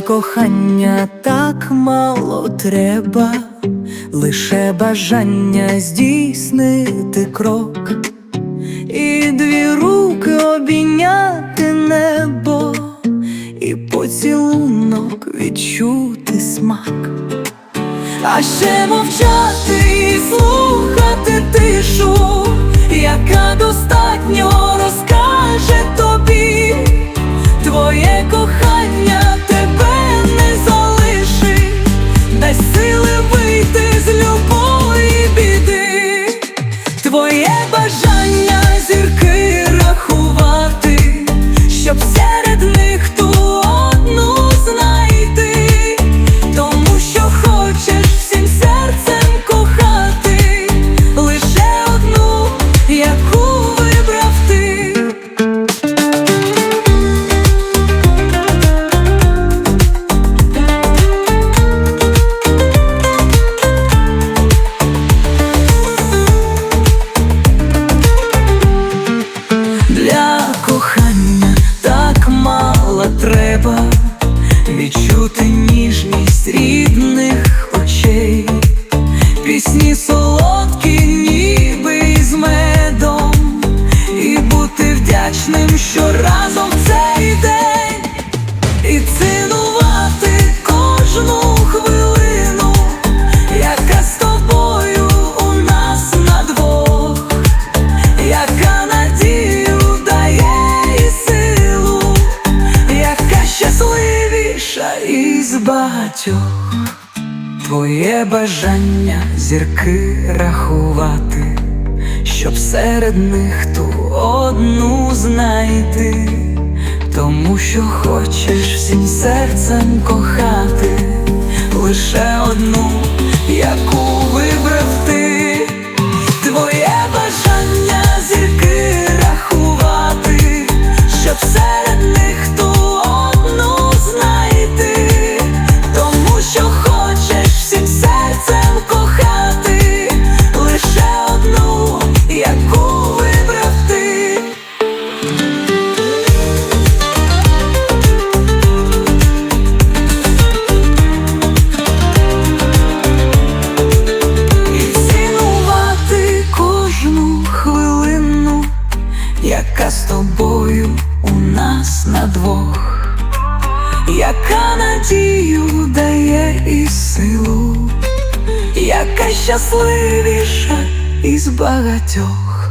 Кохання так мало треба, лише бажання здійснити крок, і дві руки обійняти небо, і поцілунок відчути смак, а ще мовчати і слухати тишу, яка достатньо із багатьох, твоє бажання зірки рахувати, щоб серед них ту одну знайти, тому що хочеш всім серцем кохати, лише одну, яку надію дає і силу, яка щасливіша із багатьох.